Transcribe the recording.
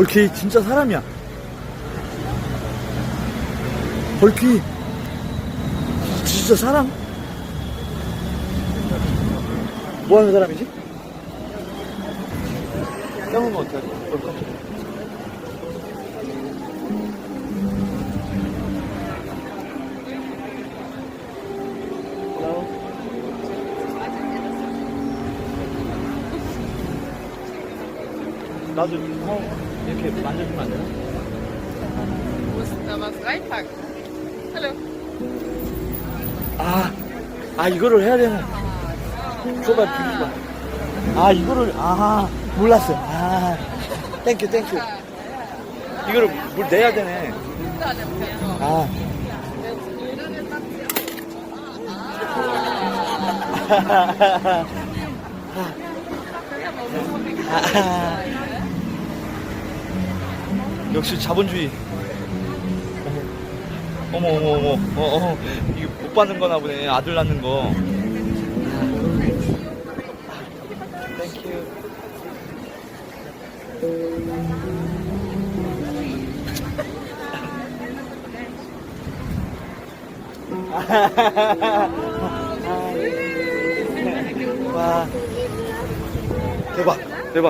벌키 진짜 사람이야. 벌키 진짜 사람? 뭐 하는 사람이지? 껴먹으면 어떡하지? 어, 깜짝이야. 나도 형 이렇게 만져주면 안 되나? Du musst da was reinpacken. Hallo. 아, 아 이거를 해야 되나? 줘봐, 비켜봐. 아 이거를 아 몰랐어요. 아, 땡큐 땡큐. 이거를 물 내야 되네. Nimmt er. 아. 아. 역시 자본주의. 어머 어머 어머 어, 어. 이게 못 받는 거나 보네 아들 낳는 거. 와 대박 대박